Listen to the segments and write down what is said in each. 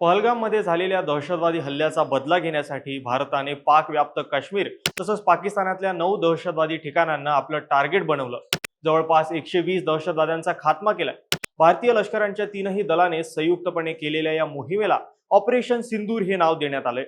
पहलगाममध्ये झालेल्या दहशतवादी हल्ल्याचा बदला घेण्यासाठी भारताने पाक व्याप्त काश्मीर तसंच पाकिस्तानातल्या नऊ दहशतवादी ठिकाणांना आपलं टार्गेट बनवलं. जवळपास एकशे वीस दहशतवाद्यांचा खात्मा केलाय भारतीय लष्करांच्या तीनही दलाने संयुक्तपणे केलेल्या या मोहिमेला ऑपरेशन सिंदूर हे नाव देण्यात आलंय.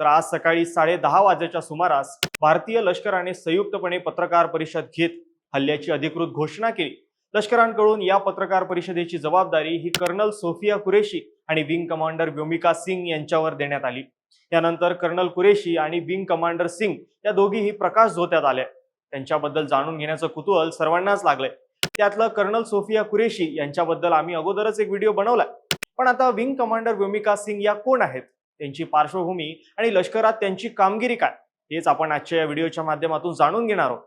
तर आज सकाळी साडे दहा वाजेच्या सुमारास भारतीय लष्कराने संयुक्तपणे पत्रकार परिषद घेत हल्ल्याची अधिकृत घोषणा केली. लष्करांकडून या पत्रकार परिषदेची जबाबदारी ही कर्नल सोफिया कुरेशी आणि विंग कमांडर व्योमिका सिंग यांच्यावर देण्यात आली. यानंतर कर्नल कुरेशी आणि विंग कमांडर सिंग या दोघीही प्रकाश झोत्यात आल्या त्यांच्याबद्दल जाणून घेण्याचं कुतूहल सर्वांनाच लागलंय. त्यातलं कर्नल सोफिया कुरेशी यांच्याबद्दल आम्ही अगोदरच एक व्हिडिओ बनवलाय. पण आता विंग कमांडर व्योमिका सिंग या कोण आहेत? त्यांची पार्श्वभूमी आणि लष्करात त्यांची कामगिरी काय? हेच आपण आजच्या या व्हिडिओच्या माध्यमातून जाणून घेणार आहोत.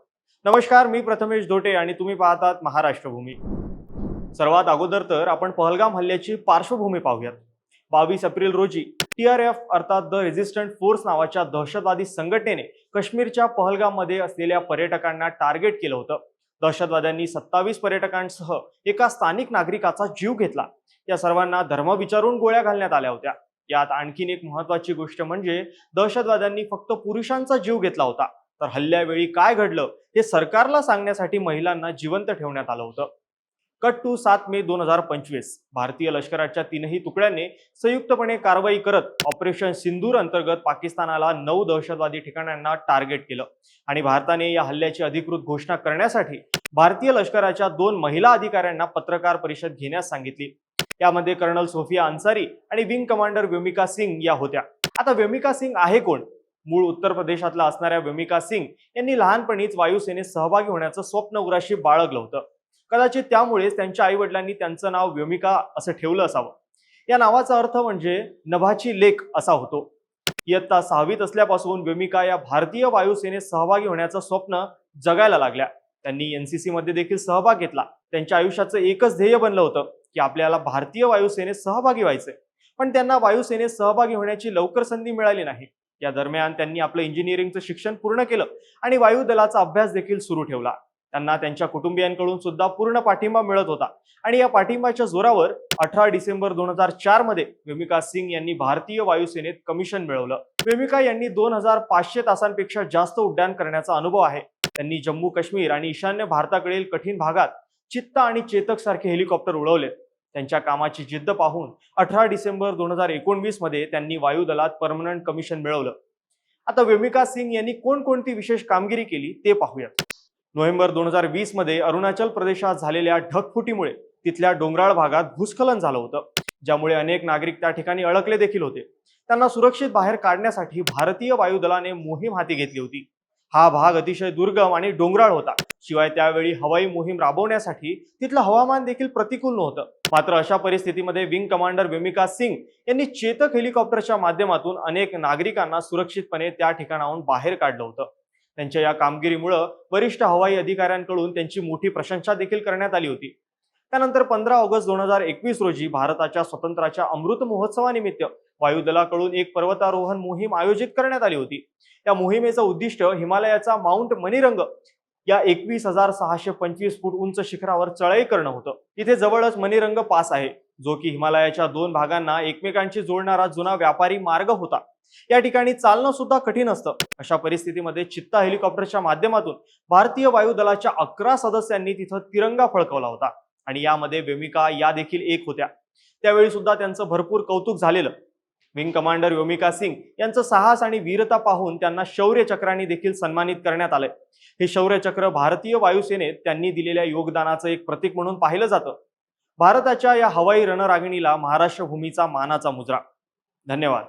नमस्कार मी प्रथमेश धोटे आणि तुम्ही पाहतात महाराष्ट्र भूमी सर्वात अगोदर तर आपण पहलगाम हल्ल्याची पार्श्वभूमी पाहूयात. बावीस एप्रिल रोजी टी आर एफ अर्थात द रेझिस्टंट फोर्स नावाच्या दहशतवादी संघटनेने काश्मीरच्या पहलगाममध्ये असलेल्या पर्यटकांना टार्गेट केलं होतं. दहशतवाद्यांनी सत्तावीस पर्यटकांसह एका स्थानिक नागरिकाचा जीव घेतला. या सर्वांना धर्म विचारून गोळ्या घालण्यात आल्या होत्या. यात आणखीन एक महत्वाची गोष्ट म्हणजे दहशतवाद्यांनी फक्त पुरुषांचा जीव घेतला होता. तर हल्ल्यावेळी काय घडलं हे सरकारला सांगण्यासाठी महिलांना जिवंत ठेवण्यात आलं होतं. कट टू सात मे दोन हजार पंचवीस. भारतीय लष्कराच्या तीनही तुकड्यांनी संयुक्तपणे कारवाई करत ऑपरेशन सिंदूर अंतर्गत पाकिस्तानाला नऊ दहशतवादी ठिकाणांना टार्गेट केलं. आणि भारताने या हल्ल्याची अधिकृत घोषणा करण्यासाठी भारतीय लष्कराच्या दोन महिला अधिकाऱ्यांना पत्रकार परिषद घेण्यास सांगितली. यामध्ये कर्नल सोफिया अन्सारी आणि विंग कमांडर व्योमिका सिंग या होत्या. आता व्योमिका सिंग आहे कोण? मूळ उत्तर प्रदेशातला असणाऱ्या व्योमिका सिंग यांनी लहानपणीच वायुसेनेत सहभागी होण्याचं स्वप्न उराशी बाळगलं होतं. कदाचित त्यामुळेच त्यांच्या आईवडिलांनी त्यांचं नाव व्योमिका असं ठेवलं असावं. या नावाचा अर्थ म्हणजे नभाची लेख असा होतो. इयत्ता सहावीत असल्यापासून व्योमिका या भारतीय वायुसेनेत सहभागी होण्याचं स्वप्न जगायला लागल्या. त्यांनी एनसीसी मध्ये देखील सहभाग घेतला. त्यांच्या आयुष्याचं एकच ध्येय बनलं होतं की आपल्याला भारतीय वायुसेनेत सहभागी व्हायचंय. पण त्यांना वायुसेनेत सहभागी होण्याची लवकर संधी मिळाली नाही. या दरम्यान त्यांनी आपलं इंजिनिअरिंगचं शिक्षण पूर्ण केलं आणि वायुदलाचा अभ्यास देखील सुरू ठेवला. त्यांना त्यांच्या कुटुंबियांकडून सुद्धा पूर्ण पाठिंबा मिळत होता. आणि या पाठिंबाच्या जोरावर अठरा डिसेंबर दोन हजार चारमध्ये वेमिका सिंग यांनी भारतीय वायुसेनेत कमिशन मिळवलं. वेमिका यांनी दोन हजार पाचशे तासांपेक्षा जास्त उड्डाण करण्याचा अनुभव आहे. त्यांनी जम्मू काश्मीर आणि ईशान्य भारताकडील कठीण भागात चित्ता आणि चेतक सारखे हेलिकॉप्टर उडवले. त्यांच्या कामाची जिद्द पाहून अठरा डिसेंबर दोन हजार एकोणवीसमध्ये त्यांनी वायुदलात परमनंट कमिशन मिळवलं. आता वेमिका सिंग यांनी कोणकोणती विशेष कामगिरी केली ते पाहूयात नोव्हेंबर दोन हजार वीसमध्ये अरुणाचल प्रदेशात झालेल्या ढगफुटीमुळे तिथल्या डोंगराळ भागात भूस्खलन झालं होतं ज्यामुळे अनेक नागरिक त्या ठिकाणी अडकले देखील होते. त्यांना सुरक्षित बाहेर काढण्यासाठी भारतीय वायुदलाने मोहीम हाती घेतली होती. हा भाग अतिशय दुर्गम आणि डोंगराळ होता. शिवाय त्यावेळी हवाई मोहीम राबवण्यासाठी तिथलं हवामान देखील प्रतिकूल नव्हतं. मात्र अशा परिस्थितीमध्ये विंग कमांडर व्योमिका सिंग यांनी चेतक हेलिकॉप्टरच्या माध्यमातून अनेक नागरिकांना सुरक्षितपणे त्या ठिकाणाहून बाहेर काढलं होतं. त्यांच्या या कामगिरीमुळं वरिष्ठ हवाई अधिकाऱ्यांकडून त्यांची मोठी प्रशंसा देखील करण्यात आली होती. त्यानंतर पंधरा ऑगस्ट दोन हजार एकवीस रोजी भारताच्या स्वतंत्राच्या अमृत महोत्सवानिमित्त वायुदलाकडून एक पर्वतारोहण मोहीम आयोजित करण्यात आली होती. या मोहिमेचं उद्दिष्ट हिमालयाचा माउंट मणिरंग या एकवीस हजार सहाशे पंचवीस फूट उंच शिखरावर चढाई करणं होतं. इथे जवळच मणिरंग पास आहे जो की हिमालयाच्या दोन भागांना एकमेकांशी जोडणारा जुना व्यापारी मार्ग होता. या ठिकाणी चालणं सुद्धा कठीण असतं. अशा परिस्थितीमध्ये चित्ता हेलिकॉप्टरच्या माध्यमातून भारतीय वायुदलाच्या अकरा सदस्यांनी तिथं तिरंगा फळकवला होता. आणि यामध्ये व्योमिका या देखील एक होत्या. त्यावेळी सुद्धा त्यांचं भरपूर कौतुक झालेलं. विंग कमांडर व्योमिका सिंग यांचं साहस आणि वीरता पाहून त्यांना शौर्य चक्राने देखील सन्मानित करण्यात आलंय. हे शौर्य चक्र भारतीय वायुसेनेत त्यांनी दिलेल्या योगदानाचं एक प्रतीक म्हणून पाहिलं जातं. भारताच्या या हवाई रणरागिणीला महाराष्ट्र भूमीचा मानाचा मुजरा. धन्यवाद.